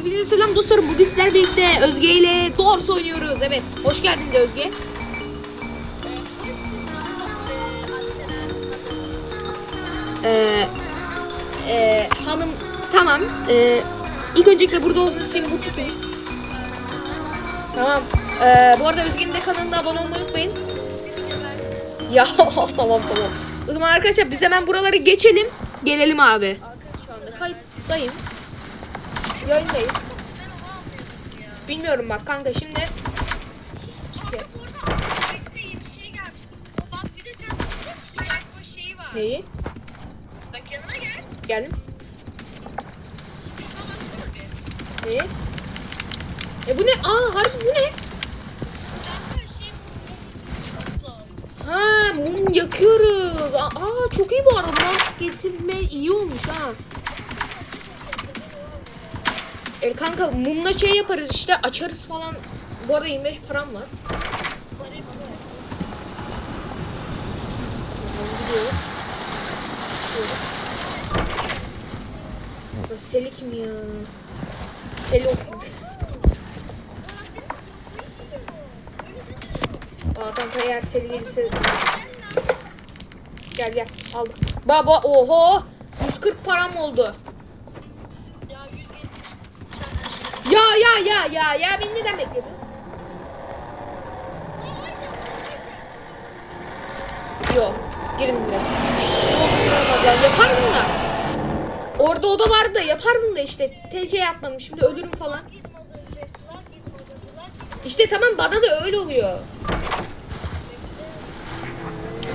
Hepinize selam dostlarım. Bugün sizlerle birlikte Özge ile Dors oynuyoruz. Evet. Hoş geldin de Özge. Ee, e, hanım tamam. Ee, ilk öncelikle burada olduğunuz için mutluyum. Tamam. Ee, bu arada Özge'nin de kanalına abone olmayı unutmayın. Ya tamam tamam. O zaman arkadaşlar biz hemen buraları geçelim. Gelelim abi. Şu anda kayıttayım. Yayındayız. Bilmiyorum bak kanka şimdi şey neyi? Bak yanıma gel. Geldim. Neyi? E bu ne? Aa harbi bu ne? Kanka şey. Ha mum yakıyoruz. Aa çok iyi bu arada. Bunu getirme iyi olmuş ha. E kanka mumla şey yaparız işte açarız falan. Bu arada 25 param var. Gidiyor. Ya Seli kim ya? Seli olsun. Aa kanka eğer Seli gelirse... Gel gel aldım. Baba oho 140 param oldu. Ya ya ya beni neden aynen. Yok girin buraya. Ya yapardım da. Orada oda vardı da yapardım da işte. Tehlikeye atmadım şimdi ölürüm falan. İşte tamam bana da öyle oluyor.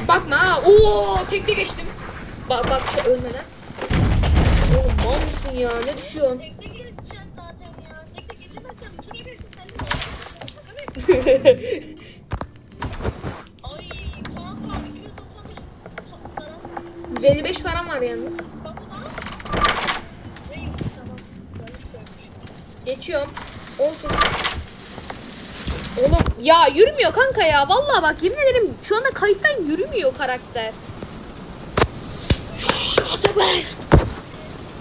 Bakma ha. Oo tekte geçtim. Bak bak ölmeden. Oğlum mal mısın ya? Ne düşüyorsun? Ay 295 para. 155 param var yalnız. Geçiyorum. 18. Oğlum ya yürümüyor kanka ya. Vallahi bak yemin ederim şu anda kayıttan yürümüyor karakter.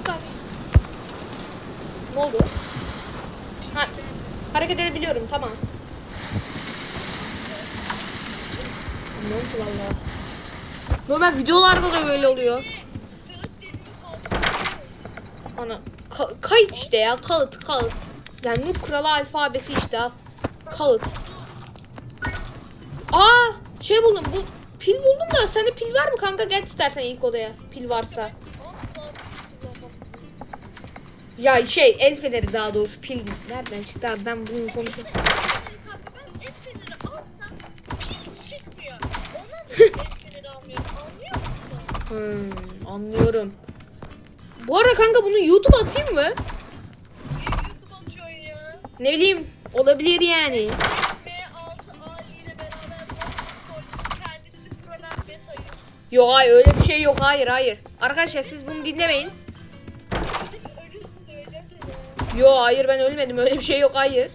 Bak. Ne oldu? Ha, hareket edebiliyorum tamam. Ne oldu valla? Normal videolarda da böyle oluyor. Ana ka- kayıt işte ya kağıt kağıt. Yani Noob Kralı alfabesi işte al. Kağıt. Aa şey buldum bu pil buldum da sende pil var mı kanka gel istersen ilk odaya pil varsa. Ya şey el feneri daha doğrusu pil nereden çıktı abi ben bunu konuşuyorum. Kanka ben el feneri alsam pil çıkmıyor. Ondan da el feneri almıyorum. Anlıyor musun? Hmm, anlıyorum. Bu arada kanka bunu YouTube atayım mı? Ne bileyim olabilir yani. M6A ile beraber Vodafone kendisi Promen Beta'yı. Yok hayır öyle bir şey yok hayır hayır. Arkadaşlar siz bunu dinlemeyin. Yo hayır ben ölmedim öyle bir şey yok hayır.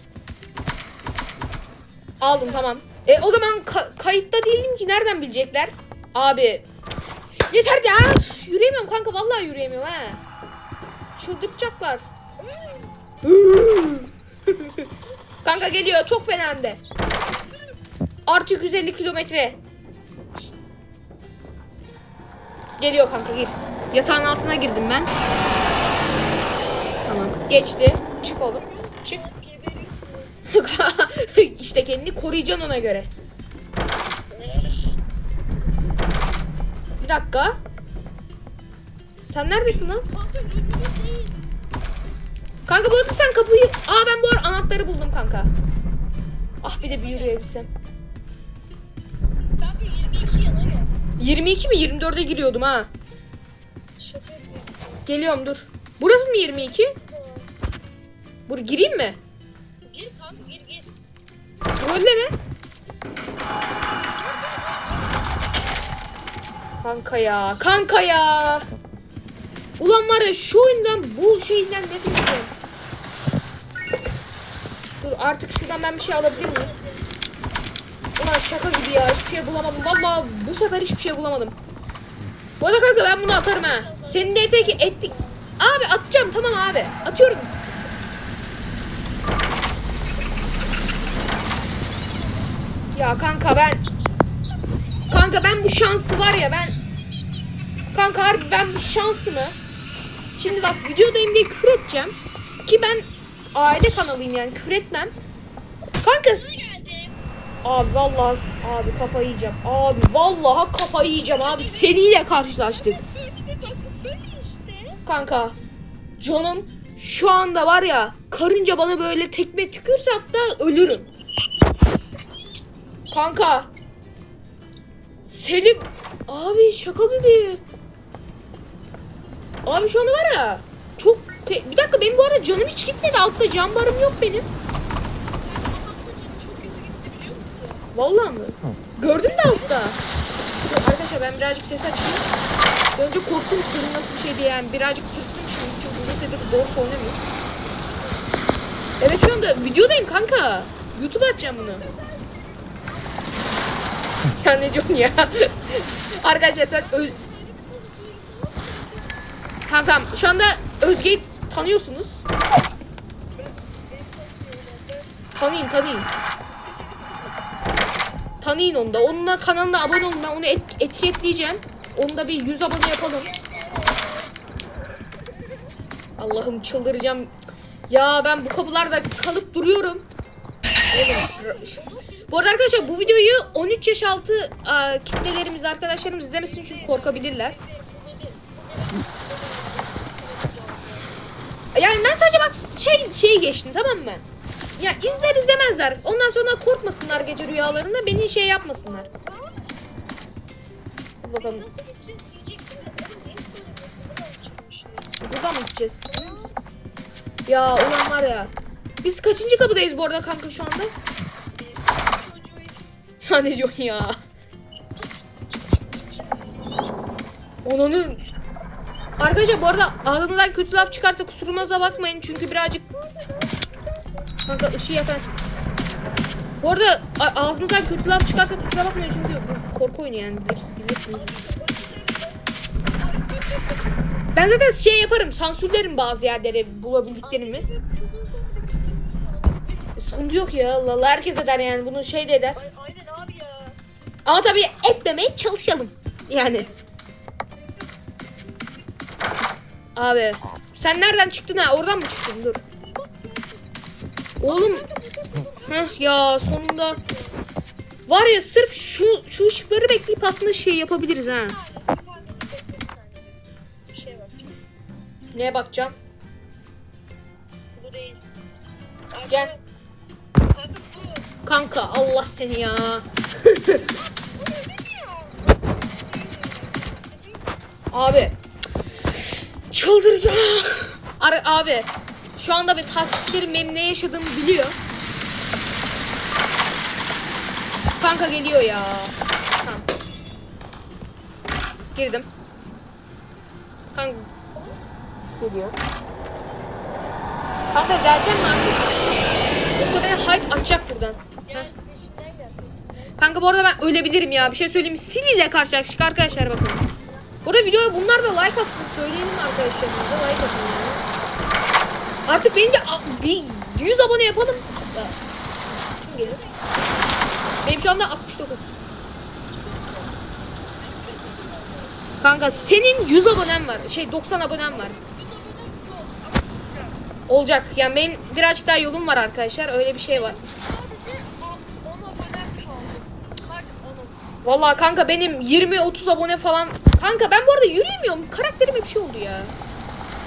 Aldım tamam. E o zaman ka- kayıtta değilim ki nereden bilecekler? Abi. Yeter ya. Üf, Yürüyemiyorum kanka vallahi yürüyemiyorum ha. Çıldırtacaklar. kanka geliyor çok fena hem de. Artı 150 kilometre. Geliyor kanka gir. Yatağın altına girdim ben. Tamam geçti. Çık oğlum. Çık. işte kendini koruyacaksın ona göre. Bir dakika. Sen neredesin lan? Kanka bu arada sen kapıyı... Aa ben bu arada anahtarı buldum kanka. Ah bir de bir yürüyebilsem. Kanka 22 yana gel. 22 mi 24'e giriyordum ha. Geliyorum dur. Burası mı 22? Bur gireyim mi? Gir kanka gir gir. Trolle mi? Kanka ya. Kanka ya. Ulan var ya şu oyundan bu şeyinden ne ediyorum. Dur artık şuradan ben bir şey alabilir miyim? Ulan şaka gibi ya. Hiçbir şey bulamadım. Valla bu sefer hiçbir şey bulamadım. Bu arada kanka ben bunu atarım ha. Senin de ki ettik. Abi atacağım tamam abi. Atıyorum. Ya kanka ben Kanka ben bu şansı var ya ben Kanka harbi ben bu şansımı Şimdi bak videodayım diye küfür edeceğim Ki ben aile kanalıyım yani küfür etmem Kanka. Abi vallahi abi kafayı yiyeceğim Abi vallahi kafayı yiyeceğim abi Seninle karşılaştık. Kanka canım şu anda var ya karınca bana böyle tekme tükürse hatta ölürüm. Kanka. Selim. Abi şaka gibi. Abi şu anda var ya çok te- bir dakika benim bu arada canım hiç gitmedi altta can barım yok benim. Vallahi mı? Gördün mü altta? Dur, Arkadaşlar ben birazcık ses açayım. Önce korktum sorun nasıl bir şey diye yani birazcık tırstım şimdi çünkü uzun süredir Dwarf oynamıyor. Evet şu anda videodayım kanka. YouTube'a atacağım bunu. diyorsun ya? Arkadaşlar sen Ö- Kankam şu anda Özge'yi tanıyorsunuz. Tanıyın tanıyın. Tanıyın onu da. Onunla kanalına abone olun. Ben onu et- etiketleyeceğim. Onu da bir 100 abone yapalım. Allah'ım çıldıracağım. Ya ben bu kapılarda kalıp duruyorum. Bu arada arkadaşlar bu videoyu 13 yaş altı kitlelerimiz, arkadaşlarımız izlemesin çünkü korkabilirler. Yani ben sadece bak şey şeyi geçtim tamam mı? Ya izler izlemezler. Ondan sonra korkmasınlar gece rüyalarında beni şey yapmasınlar. Bakalım. Buradan mı gideceğiz? Ya ulan var ya. Biz kaçıncı kapıdayız bu arada kanka şu anda? İçin Ya ne diyorsun ya? Onanın. Arkadaşlar bu arada ağzımdan kötü laf çıkarsa kusurumuza bakmayın çünkü birazcık Kanka ışığı yakar. Bu arada ağzımızdan kötü laf çıkarsa kusura bakmayın çünkü korku oyunu yani bilirsiniz. Ben zaten şey yaparım sansürlerim bazı yerleri bulabildiklerimi. Sıkıntı yok ya Allah Allah herkes eder yani bunu şey de eder. Ama tabii etmemeye çalışalım. Yani. Abi sen nereden çıktın ha? Oradan mı çıktın? Dur. Oğlum. Heh ya sonunda. Var ya sırf şu şu ışıkları bekleyip aslında şey yapabiliriz ha. Bir bakacağım. Neye bakacağım? Bu değil. Gel. Kanka bu. Kanka Allah seni ya. Abi. Çıldıracağım. Ar- abi. Şu anda bir takipçilerim benim ne yaşadığımı biliyor. Kanka geliyor ya. Tamam. Girdim. Kanka. Geliyor. Kanka geleceğim mi artık? Yoksa beni hide atacak buradan. Gel peşinden gel peşinden. Kanka bu arada ben ölebilirim ya. Bir şey söyleyeyim mi? Sil ile karşılaştık arkadaşlar bakın. Burada videoya bunlar da like atsın. Söyleyelim arkadaşlarımıza like atın yani. Artık benim bir, bir 100 abone yapalım. Benim şu anda 69. Kanka senin 100 abonen var. Şey 90 abonen var. Olacak. Yani benim birazcık daha yolum var arkadaşlar. Öyle bir şey var. Vallahi kanka benim 20-30 abone falan. Kanka ben bu arada yürüyemiyorum. Karakterime bir şey oldu ya.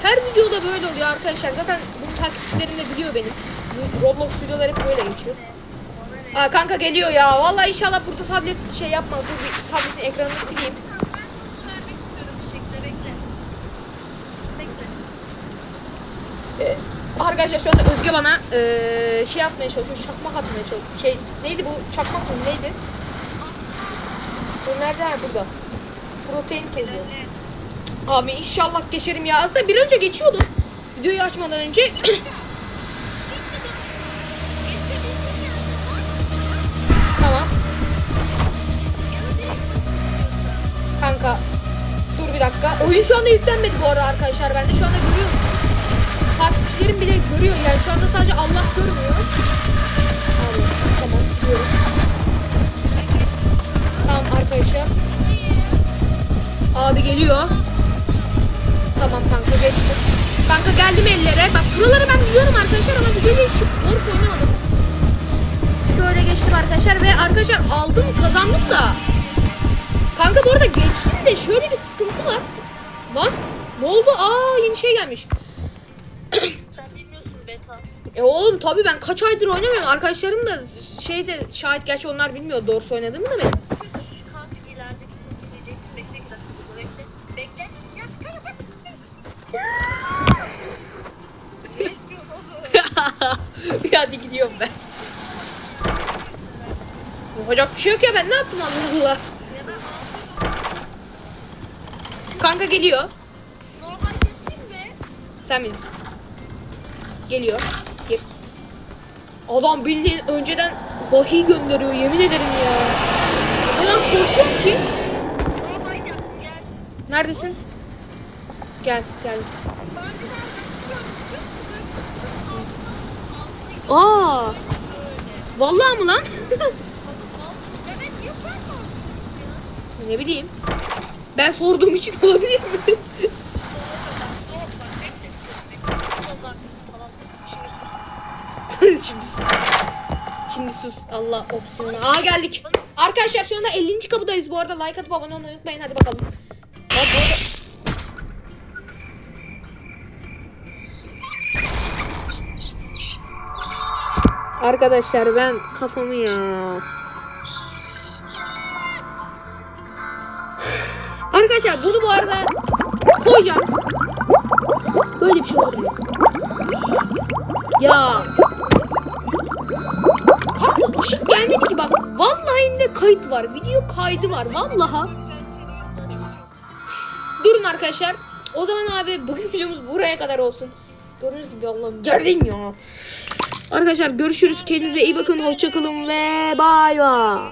Her videoda böyle oluyor arkadaşlar. Zaten bunu takipçilerim de biliyor benim. Roblox videoları hep böyle geçiyor. Aa kanka geliyor ya. Vallahi inşallah burada tablet şey yapmaz. Dur bir tabletin ekranını sileyim. Ee, arkadaşlar şu anda Özge bana ee, şey atmaya çalışıyor. Çakmak atmaya çalışıyor. Şey neydi bu? Çakmak mı neydi? Nerede? Burada. Protein tozu. Abi inşallah geçerim ya. Aslında bir önce geçiyordum. Videoyu açmadan önce. Tamam. Kanka. Dur bir dakika. Oyun şu anda yüklenmedi bu arada arkadaşlar. Ben de şu anda görüyorum. Takipçilerim bile görüyor. Yani şu anda sadece Allah arkadaşlar aldım kazandım da. Kanka bu arada geçtim de şöyle bir sıkıntı var. Lan ne oldu? Aa yeni şey gelmiş. Sen bilmiyorsun beta. E oğlum tabii ben kaç aydır oynamıyorum. Arkadaşlarım da şeyde şahit gerçi onlar bilmiyor doğrusu oynadığımı da benim. Bir? Hadi gidiyorum ben. Yapacak bir şey yok ya ben ne yaptım Allah Allah. Kanka geliyor. Sen bilirsin. Geliyor. Gir. Adam bildiğin önceden vahiy gönderiyor yemin ederim ya. O kadar korkuyorum ki. Gel. Neredesin? Gel gel. Aa. Vallahi mı lan? Evet yok ben de ne bileyim. Ben sorduğum için olabilir mi? Şimdi sus. Şimdi sus. Allah opsiyonu. Aa geldik. Arkadaşlar şu anda 50. kapıdayız bu arada. Like atıp abone olmayı unutmayın. Hadi bakalım. Bak bu. Arkadaşlar ben kafamı ya. Bu arada koyacağım. Böyle bir şey olur. Ya. Kanka ışık gelmedi ki bak. Vallahi de kayıt var. Video kaydı var. Vallaha. Durun arkadaşlar. O zaman abi bugün videomuz buraya kadar olsun. Gördüğünüz gibi Allah'ım geldin ya. Arkadaşlar görüşürüz. Kendinize iyi bakın. Hoşçakalın ve bay bay.